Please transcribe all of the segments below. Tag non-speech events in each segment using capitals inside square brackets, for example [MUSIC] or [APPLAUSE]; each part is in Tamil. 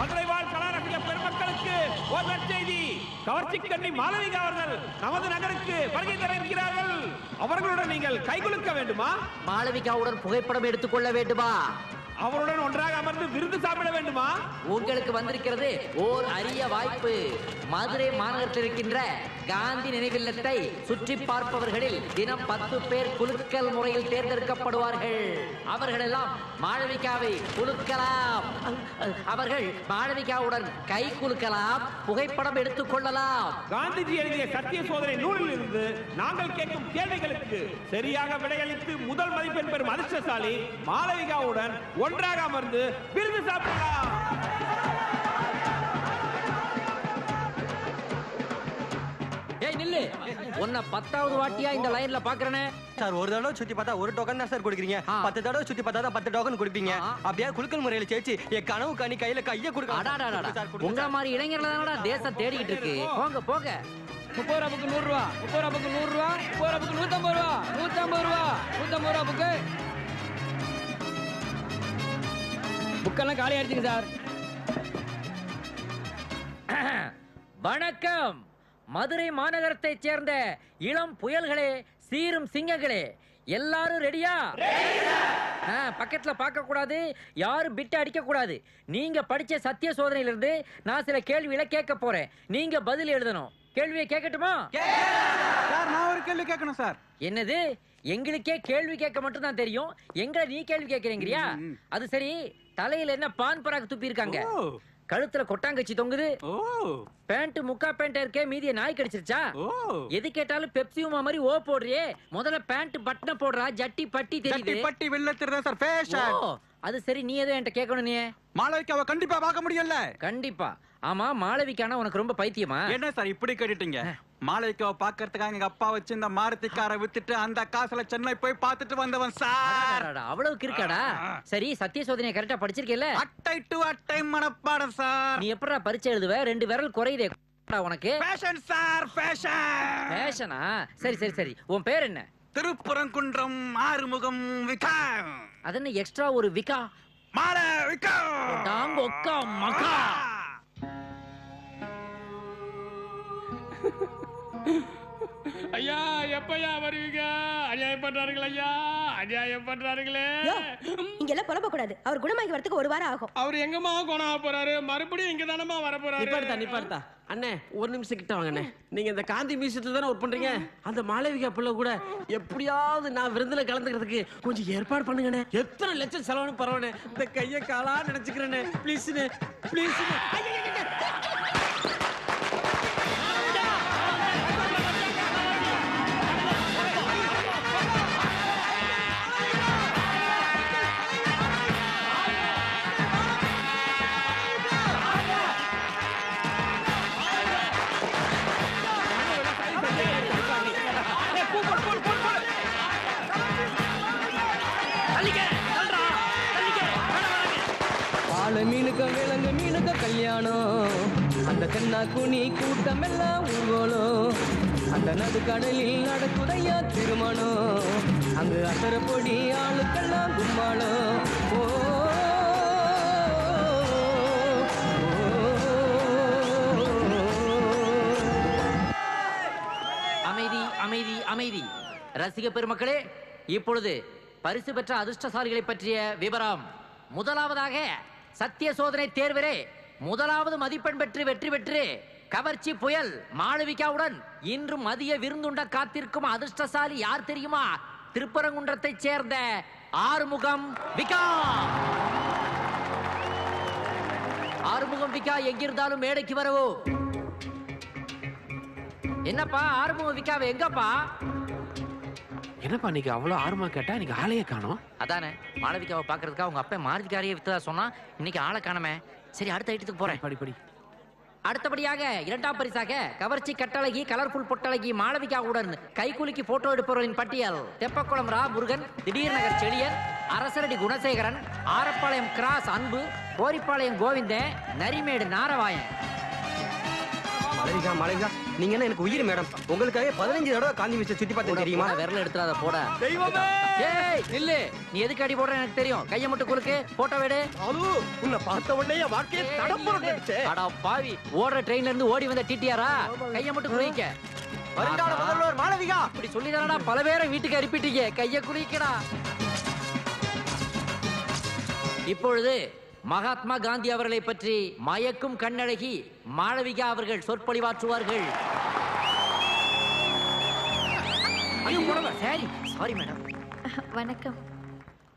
மதுரை வாழ் கலாரசிய பெருமக்களுக்கு ஒரு நற்செய்தி கவர்ச்சி கண்ணி மாளவிகா அவர்கள் நமது நகருக்கு வருகை தர இருக்கிறார்கள் அவர்களுடன் நீங்கள் கைகுலுக்க வேண்டுமா? மாளவிகாவுடன் புகைப்படம் எடுத்துக்கொள்ள வேண்டுமா? அவருடன் ஒன்றாக அமர்ந்து விருந்து சாப்பிட வேண்டுமா? உங்களுக்கு வந்திருக்கிறது ஓர் அரிய வாய்ப்பு. மதுரை மாநகரத்தில் இருக்கின்ற காந்தி நினைவில்லத்தை சுற்றி பார்ப்பவர்களில் தினம் பத்து பேர் குலுக்கல் முறையில் தேர்ந்தெடுக்கப்படுவார்கள். அவர்கள் எல்லாம் மாளவிகாவை குலுக்கலாம். அவர்கள் மாளவிகாவுடன் கை குலுக்கலாம் புகைப்படம் எடுத்துக் கொள்ளலாம். காந்திஜி எழுதிய சத்திய சோதனை நூலில் இருந்து நாங்கள் கேட்கும் கேள்விகளுக்கு சரியாக விடையளித்து முதல் மதிப்பெண் பெறும் அதிர்ஷ்டசாலி மாளவிகாவுடன் ஒன்றாக அமர்ந்து விருந்து சாப்பிடலாம். ஏய் நில்லு. உன்னை பத்தாவது வாட்டியா இந்த லைன்ல பாக்குறேனே. சார் ஒரு தடவை சுத்தி பார்த்தா ஒரு டோக்கன் தான் சார் கொடுக்குறீங்க. பத்து தடவை சுத்தி பார்த்தா தான் பத்து டோக்கன் கொடுப்பீங்க. அப்படியே குலுக்கல் முறையில ஜெயிச்சு என் கனவு கனி கையில கைய. கொடுக்க உங்கள மாதிரி இளைஞர்கள் தானடா தேசம் தேடிக்கிட்டு இருக்கு. போங்க போங்க. முப்பது ரூபா புக்கு நூறு ரூபா. முப்பது ரூபா புக்கு நூறு ரூபா. முப்பது ரூபா புக்கு நூத்தம்பது ரூபா. நூத்தம்பது ரூபா. நூத்தம்பது ரூபா புக்கு புக்கெல்லாம் காலி ஆயிடுச்சுங்க சார். வணக்கம். மதுரை மாநகரத்தைச் சேர்ந்த இளம் புயல்களே சீரும் சிங்கங்களே எல்லாரும் ரெடியா ஆ, பக்கத்துல பார்க்க கூடாது யாரும் பிட்டு அடிக்க கூடாது நீங்க படிச்ச சத்திய சோதனையில இருந்து நான் சில கேள்விகளை கேட்க போறேன். நீங்க பதில் எழுதணும். கேள்வியை கேட்கட்டுமா? சார் நான் ஒரு கேள்வி கேட்கணும் சார். என்னது? எங்களுக்கே கேள்வி கேட்க மட்டும் தான் தெரியும். எங்களை நீ கேள்வி கேட்கறீங்கறியா? அது சரி தலையில என்ன பான் பராக் துப்பி இருக்காங்க? கழுத்துல கொட்டாங்கச்சி தொங்குது. பேண்ட் முக்கா பேண்ட் இருக்கே மீதிய நாய் கடிச்சிருச்சா? எது கேட்டாலும் பெப்சி உமா மாதிரி ஓ போடுறியே. முதல்ல பேண்ட் பட்டனை போடுறா ஜட்டி பட்டி தெரியுது. பட்டி வெள்ள திருதான் சார் ஃபேஷன் அது சரி நீ எதுவும் என்கிட்ட கேட்கணும் நீ மாளவிகாவை கண்டிப்பா பார்க்க முடியல கண்டிப்பா. ஆமா மாளவிக்கானா உனக்கு ரொம்ப பைத்தியமா? என்ன சார் இப்படி கேட்டுட்டீங்க? மாளவிகாவை பாக்குறதுக்காக எங்க அப்பா வச்சு இந்த மாருதி காரை வித்துட்டு அந்த காசுல சென்னை போய் பார்த்துட்டு வந்தவன் சார். அவ்வளவுக்கு இருக்காடா சரி சத்திய சோதனையை கரெக்டா படிச்சிருக்கேல்ல அட்டை டு அட்டை மனப்பாடம் சார் நீ எப்படா பரீட்சை எழுதுவ ரெண்டு விரல் குறையுதே உனக்கு ஃபேஷன் சார் ஃபேஷன் ஃபேஷனா சரி சரி சரி உன் பேர் என்ன திருப்புறங்குன்றம் ஆறுமுகம் விகா. அது என்ன எக்ஸ்ட்ரா ஒரு விகா? மால விகா. டாங் ஒக்கா மகா. ஐயா எப்பயா வருவீங்க? அநியாயம் பண்றாருங்களே ஐயா அநியாயம் பண்றாருங்களே. இங்க எல்லாம் புலம்ப கூடாது. அவர் குணமாகி வரதுக்கு ஒரு வாரம் ஆகும். அவர் எங்கம்மா கோணாம போறாரு? மறுபடியும் இங்க தானமா வர போறாரு? நிப்பாடுதா அண்ணே ஒரு நிமிஷம் கிட்ட வாங்க அண்ணே. நீங்க இந்த காந்தி மியூசியத்துல தானே ஒர்க் பண்றீங்க? அந்த மாளவிகா பிள்ளை கூட எப்படியாவது நான் விருந்துல கலந்துக்கிறதுக்கு கொஞ்சம் ஏற்பாடு பண்ணுங்கண்ணே எத்தனை லட்சம் செலவுன்னு பரவாயில்ல இந்த கைய காலா நினைச்சுக்கிறேனே ப்ளீஸ்ண்ணே ப்ளீஸ் விலங்கு மீனுக்கு கல்யாணம். அந்த கண்ணா குனி கூட்டம் எல்லாம் ஊர்வலம். அந்த நடுக்கடலில் நடக்குதையா திருமணம். அங்கு அசர பொடி ஆளுக்கெல்லாம் கும்மாளம். ஓ அமைதி அமைதி அமைதி. ரசிக பெருமக்களே இப்பொழுது பரிசு பெற்ற அதிர்ஷ்டசாலிகளை பற்றிய விவரம். முதலாவதாக சத்திய சோதனை தேர்விலே முதலாவது மதிப்பெண் பெற்று வெற்றி பெற்று கவர்ச்சி புயல் மாளவிகாவுடன் இன்று மதிய விருந்துண்ட காத்திருக்கும் அதிர்ஷ்டசாலி யார் தெரியுமா? திருப்பரங்குன்றத்தைச் சேர்ந்த ஆறுமுகம் விகா! ஆறுமுகம் விகா எங்கிருந்தாலும் மேடைக்கு வரவும் என்னப்பா ஆறுமுகம் விகாவை எங்கப்பா? என்னப்பா இன்னைக்கு அவ்வளவு ஆர்வமா கேட்டா இன்னைக்கு ஆளையே காணோம். அதானே மாளவிகாவை பாக்குறதுக்கா உங்க அப்பா மாருதிக்காரையே வித்ததா சொன்னா இன்னைக்கு ஆளை காணமே. சரி அடுத்த ஐட்டத்துக்கு போறேன். படி படி அடுத்தபடியாக இரண்டாம் பரிசாக கவர்ச்சி கட்டழகி கலர்ஃபுல் பொட்டழகி மாளவிகாவுடன் கைகுலுக்கி போட்டோ எடுப்பவர்களின் பட்டியல். தெப்பக்குளம் ரா முருகன் திடீர் நகர் செழியன் அரசரடி குணசேகரன் ஆரப்பாளையம் கிராஸ் அன்பு கோரிப்பாளையம் கோவிந்தன் நரிமேடு நாரவாயன். மலைவிகா மலைவிகா நீங்க என்ன எனக்கு உயிர் மேடம். உங்களுக்காக பதினஞ்சு தடவை காந்தி மியூசியம் சுத்தி பார்த்தேன் தெரியுமா? விரல் எடுத்துறாத போட. தெய்வமே! ஏய் நில்லு. நீ எதுக்கு அடி போடுற எனக்கு தெரியும். கையை மட்டும் குலுக்கு. போட்டோ அலு உன்னை பார்த்த உடனே வாழ்க்கையை அடா பாவி. ஓடுற ட்ரெயின்ல இருந்து ஓடி வந்த டிடிஆரா? கையை மட்டும் குளிக்க வருங்கால முதல்வர் மாளவிகா! அப்படி சொல்லி பல பேரை வீட்டுக்கு அனுப்பிட்டீங்க. கைய குளிக்கடா இப்பொழுது மகாத்மா காந்தி அவர்களை பற்றி மயக்கும் கண்ணழகி மாளவிகா அவர்கள் சொற்பொழிவாற்றுவார்கள். வணக்கம்.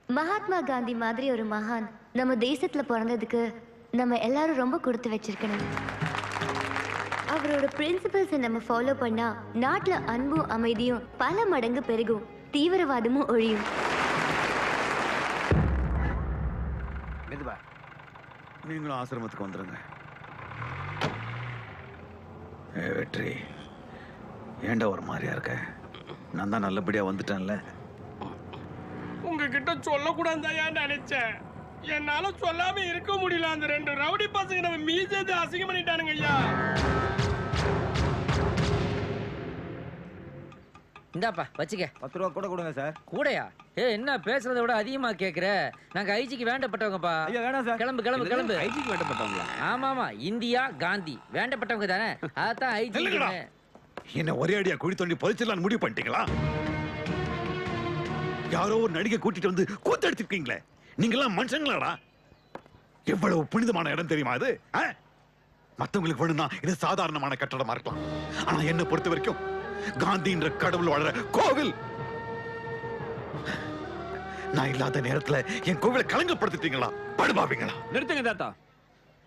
மகாத்மா காந்தி மாதிரி ஒரு மகான் நம்ம தேசத்துல பிறந்ததுக்கு நம்ம எல்லாரும் ரொம்ப கொடுத்து வச்சிருக்கணும். அவரோட பிரின்சிபல்ஸை நம்ம ஃபாலோ பண்ணா நாட்டுல அன்பும் அமைதியும் பல மடங்கு பெருகும். தீவிரவாதமும் ஒழியும். மெதுவா. நீங்களும் ஆசிரமத்துக்கு வந்துருங்க. ஏ வெற்றி. ஏண்டா ஒரு மாதிரியா இருக்க? நான் தான் நல்லபடியா வந்துட்டேன்ல. உங்ககிட்ட சொல்லக்கூடாதாயா நினைச்சேன்? என்னால சொல்லாம இருக்க முடியல. அந்த ரெண்டு ரவுடி பசங்க நம்ம மீசத்தை அசிங்கம் பண்ணிட்டானுங்க ஐயா. இந்தாப்பா வச்சுக்க. பத்து ரூபா கூட கொடுங்க சார். கூடையா? ஏ என்ன பேசுறத விட அதிகமா கேக்குற? நாங்க ஐஜிக்கு வேண்டப்பட்டவங்கப்பா. ஐயா வேணாம் சார். கிளம்பு கிளம்பு கிளம்பு. ஐஜிக்கு வேண்டப்பட்டவங்களா? ஆமா ஆமா இந்தியா காந்தி. வேண்டப்பட்டவங்க தானே? அதான் ஐஜி. என்ன ஒரே அடியா குழி தோண்டி புதைச்சிடலாம்னு முடிவு பண்ணிட்டீங்களா? யாரோ ஒரு நடிகை கூட்டிட்டு வந்து கூத்தடிச்சிருக்கீங்களே நீங்கெல்லாம் மனுஷங்களாடா. எவ்வளவு புனிதமான இடம் தெரியுமா அது ஆ? மத்தவங்களுக்கு வேணும்னா இது சாதாரணமான கட்டடமா இருக்கலாம். ஆனா என்ன பொறுத்த வரைக்கும் காந்தின்ற கடவுள் வாழற கோவில். நான் இல்லாத நேரத்துல என் கோவிலை கலங்கப்படுத்திட்டீங்களா? படுபாவீங்களா? நிறுத்துங்க தாத்தா.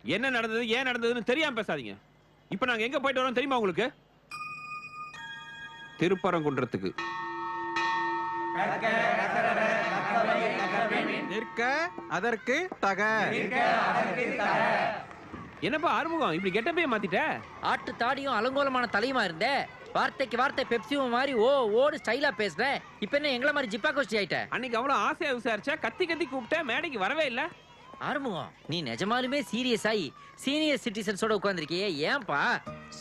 என்ன நடந்தது ஏன் நடந்ததுன்னு தெரியாம பேசாதீங்க. இப்ப நாங்க எங்க போயிட்டு வரோம் தெரியுமா உங்களுக்கு? திருப்பரங்குன்றத்துக்கு. நிற்க அதற்கு தக. என்னப்பா ஆறுமுகம்? இப்படி கெட்டப்பே மாத்திட்ட? ஆட்டு தாடியும் அலங்கோலமான தலையுமா இருந்த? வார்த்தைக்கு வார்த்தை பெப்சியும் மாதிரி ஓ ஓடு ஸ்டைலா பேசுறேன் இப்ப என்ன எங்கள மாதிரி ஜிப்பா கோஷ்டி ஆயிட்ட? அன்னைக்கு அவ்வளவு ஆசையா விசாரிச்சா கத்தி கத்தி கூப்பிட்ட மேடைக்கு வரவே இல்ல. ஆறுமுகம் நீ நிஜமாலுமே சீரியஸ் ஆகி சீனியர் சிட்டிசன்ஸோட உட்கார்ந்திருக்கியே ஏன்பா?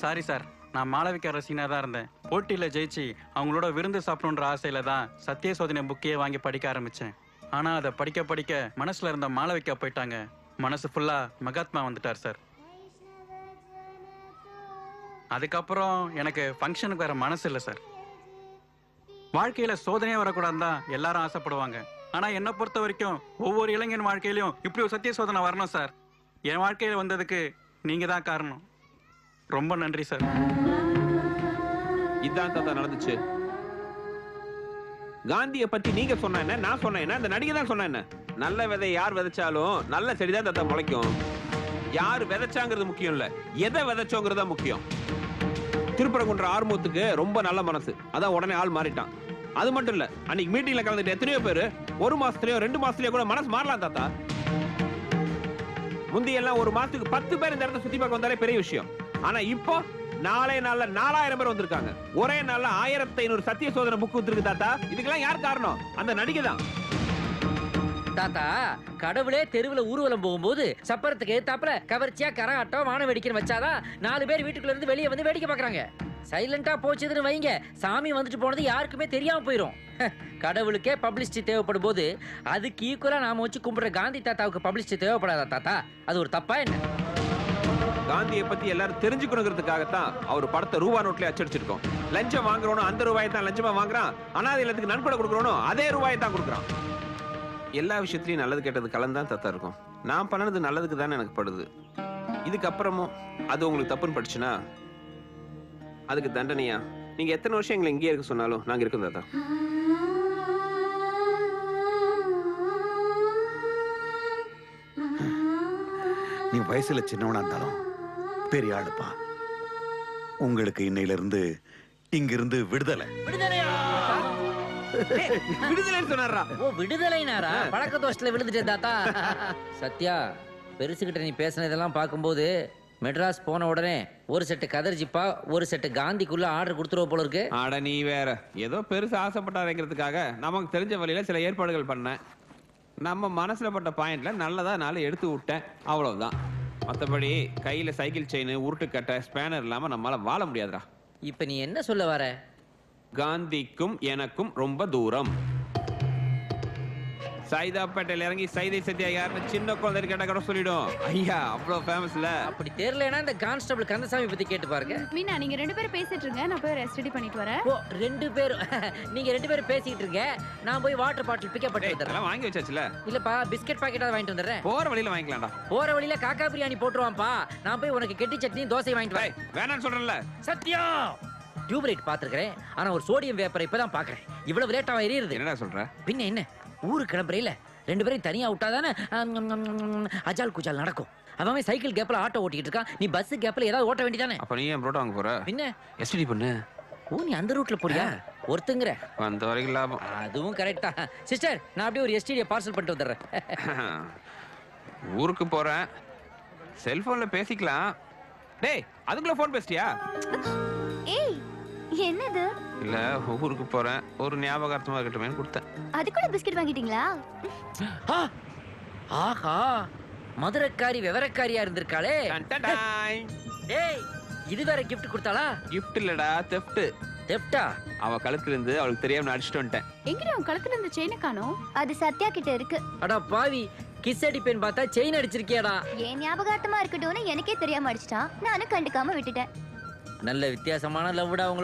சாரி சார் நான் மாளவிகா ரசிகனா தான் இருந்தேன். போட்டியில ஜெயிச்சு அவங்களோட விருந்து சாப்பிடணுன்ற ஆசையில தான் சத்திய சோதனை புக்கையே வாங்கி படிக்க ஆரம்பிச்சேன். ஆனா அதை படிக்க படிக்க மனசுல இருந்த மாளவிகா போயிட்டாங்க. மனசு ஃபுல்லா மகாத்மா வந்துட்டார் சார் அதுக்கப்புறம் எனக்கு ஃபங்க்ஷனுக்கு வேற மனசு இல்லை சார் வாழ்க்கையில சோதனையே வரக்கூடாதுன்னு தான் எல்லாரும் ஆசைப்படுவாங்க. ஆனா என்னை பொறுத்த வரைக்கும் ஒவ்வொரு இளைஞன் வாழ்க்கையிலையும் இப்படி ஒரு சத்திய சோதனை வரணும் சார் என் வாழ்க்கையில வந்ததுக்கு நீங்க தான் காரணம். ரொம்ப நன்றி சார் இதான் தாத்தா நடந்துச்சு. காந்தியை பத்தி நீங்க சொன்ன என்ன நான் சொன்னேன் என்ன அந்த நடிகை தான் சொன்ன என்ன? நல்ல விதை யார் விதைச்சாலும் நல்ல செடிதான் தாத்தா முளைக்கும். யார் விதைச்சாங்கிறது முக்கியம் இல்ல. எதை விதைச்சோங்கிறது தான் முக்கியம். திருப்பரங்குன்ற ஆர்மூத்துக்கு ரொம்ப நல்ல மனசு. அதான் உடனே ஆள் மாறிட்டான். அது மட்டும் இல்ல அன்னைக்கு மீட்டிங்ல கலந்துட்டு எத்தனையோ பேர் ஒரு மாசத்துலயோ ரெண்டு மாசத்துலயோ கூட மனசு மாறலாம் தாத்தா. முந்தியெல்லாம் ஒரு மாசத்துக்கு பத்து பேர் இந்த இடத்த சுத்தி பார்க்க வந்தாலே பெரிய விஷயம். ஆனா இப்போ நாளே நாள்ல நாலாயிரம் பேர் வந்திருக்காங்க. ஒரே நாள்ல ஆயிரத்தி ஐநூறு சத்திய சோதனை புக்கு வந்திருக்கு தாத்தா. இதுக்கெல்லாம் யார் காரணம்? அந்த நடிகை தான். தாத்தா கடவுளே தெருவுல ஊர்வலம் போகும்போது சப்பரத்துக்கு ஏத்தாப்புல கவர்ச்சியா கரகாட்டம் வான வேடிக்கைன்னு வச்சாதான் நாலு பேர் வீட்டுக்குள்ள இருந்து வெளியே வந்து வேடிக்கை பாக்குறாங்க. சைலண்டா போச்சுதுன்னு வைங்க. சாமி வந்துட்டு போனது யாருக்குமே தெரியாம போயிரும். கடவுளுக்கே பப்ளிசிட்டி தேவைப்படும் போது அதுக்கு ஈக்குவலா நாம வச்சு கும்பிடுற காந்தி தாத்தாவுக்கு பப்ளிசிட்டி தேவைப்படாதா தாத்தா? அது ஒரு தப்பா என்ன? காந்தியை பத்தி எல்லாரும் தெரிஞ்சுக்கணுங்கிறதுக்காகத்தான் அவர் படத்தை ரூபா நோட்லயே அச்சடிச்சிருக்கோம். லஞ்சம் வாங்குறவனும் அந்த ரூபாயை தான் லஞ்சமா வாங்குறான். அனாதை இல்லத்துக்கு நன்கொடை கொடுக்குறோனோ அதே ரூபாயை தான் கொடுக்குறான். எல்லா விஷயத்துலயும் நல்லது கெட்டது கலந்தான் தத்தா இருக்கும். நான் பண்ணது நல்லதுக்கு தானே எனக்கு படுது. இதுக்கப்புறமும் அது உங்களுக்கு தப்புன்னு பட்டுச்சுன்னா அதுக்கு தண்டனையா? நீங்க எத்தனை வருஷம் எங்களை இங்கேயே இருக்க சொன்னாலும் நாங்க இருக்கோம் தாத்தா. நீ வயசுல சின்னவனா இருந்தாலும் பெரிய ஆளுப்பா. உங்களுக்கு இன்னையில இருந்து இங்கிருந்து விடுதலை விடுதலைன்னு சொன்னாரா ஓ விடுதலைனாரா? பழக்க தோஷத்துல விழுந்துட்டேன் தாத்தா. சத்யா பெருசுகிட்ட நீ பேசுனதெல்லாம் பார்க்கும்போது மெட்ராஸ் போன உடனே ஒரு செட்டு கதர் ஜிப்பா ஒரு செட்டு காந்திக்குள்ள ஆர்டர் கொடுத்துருவ போல இருக்கு. ஆட நீ வேற. ஏதோ பெருசு ஆசைப்பட்டாருங்கிறதுக்காக நமக்கு தெரிஞ்ச வழியில சில ஏற்பாடுகள் பண்ணேன். நம்ம மனசுல பட்ட பாயிண்ட்ல நல்லதா நாலு எடுத்து விட்டேன். அவ்வளவுதான். மற்றபடி கையில சைக்கிள் செயின் உருட்டுக்கட்டை ஸ்பேனர் இல்லாம நம்மளால வாழ முடியாதுடா. இப்ப நீ என்ன சொல்ல வர? காந்திக்கும் எனக்கும் ரொம்ப தூரம். சைதாப்பேட்டையில இறங்கி சைதை சத்யா யாருன்னு சின்ன குழந்தை கேட்ட கூட சொல்லிடும். ஐயா அவ்வளவு ஃபேமஸ்ல அப்படி தெரியலனா இந்த கான்ஸ்டபிள் கந்தசாமி பத்தி கேட்டு பாருங்க. மீனா நீங்க ரெண்டு பேரும் பேசிட்டு இருங்க. நான் போய் ரெஸ்ட் பண்ணிட்டு வரேன். ஓ ரெண்டு பேரும். [LAUGHS] நீங்க ரெண்டு பேரும் பேசிக்கிட்டு இருங்க. நான் போய் வாட்டர் பாட்டில் பிக்கப் பண்ணி வந்துடுறேன். இதெல்லாம் வாங்கி வச்சாச்சுல. இல்லப்பா பிஸ்கட் பாக்கெட்டாவது வாங்கிட்டு வந்துடுறேன். போற வழியில வாங்கிக்கலாம்டா. போற வழியில காக்கா பிரியாணி போட்டுருவான்ப்பா. நான் போய் உனக்கு கெட்டி சட்னி தோசை வாங்கிட்டு வரேன். வேணாம்னு சொல்றேன்ல. சத்யம் டியூப் லைட் பாத்துருக்கேன் ஆனா ஒரு சோடியம் வேப்பரை இப்பதான் பாக்குறேன் இவ்வளவு லேட்டா எரியுது என்னடா சொல்ற? பின்ன என்ன? ஊருக்கு கிளம்புறையில ரெண்டு பேரும் தனியா விட்டாதானே அஜால் குஜால் நடக்கும். அவன் சைக்கிள் கேப்ல ஆட்டோ ஓட்டிட்டு இருக்கான். நீ பஸ் கேப்ல ஏதாவது ஓட்ட வேண்டியதானே? அப்ப நீ ஏன் புரோட்டா வாங்க போற? பின்ன? எஸ்டிடி பண்ணு. ஓ நீ அந்த ரூட்ல போறியா? ஒருத்தங்கிற. வந்த வரைக்கும் லாபம். அதுவும் கரெக்டா சிஸ்டர் நான் அப்படியே ஒரு எஸ்டிடியை பார்சல் பண்ணிட்டு வந்துடுறேன். ஊருக்கு போறேன். செல்போன்ல பேசிக்கலாம். டேய் அதுக்குள்ள ஃபோன் பேசிட்டியா என்னது? இல்ல ஊருக்கு போறேன். ஒரு ஞாபகார்த்தமா இருக்கட்டுமேன்னு கொடுத்தேன். அது கூட பிஸ்கட் வாங்கிட்டீங்களா? ஆ! ஆஹா. மதுரக்காரி விவரக்காரியா இருந்திருக்காளே. டேய். இது வேற gift கொடுத்தாளா? கிஃப்ட் இல்லடா தெஃப்ட் தெப்டா அவ கழுத்துல இருந்து அவளுக்கு தெரியாம நான் அடிச்சுட்டு வந்துட்டேன். எங்கடி உன் கழுத்துல இந்த செயினை காணோம்? அது சத்யா கிட்ட இருக்கு. அடா பாவி. கிஸ் அடிப்பேன் பார்த்தா செயின் அடிச்சிருக்கியாடா. ஏன் ஞாபகார்த்தமா இருக்கட்டும்னு எனக்கே தெரியாம அடிச்சிட்டான். நானும் கண்டுக்காம விட்டுட்டேன். நல்ல வித்தியாசமான லவ்டா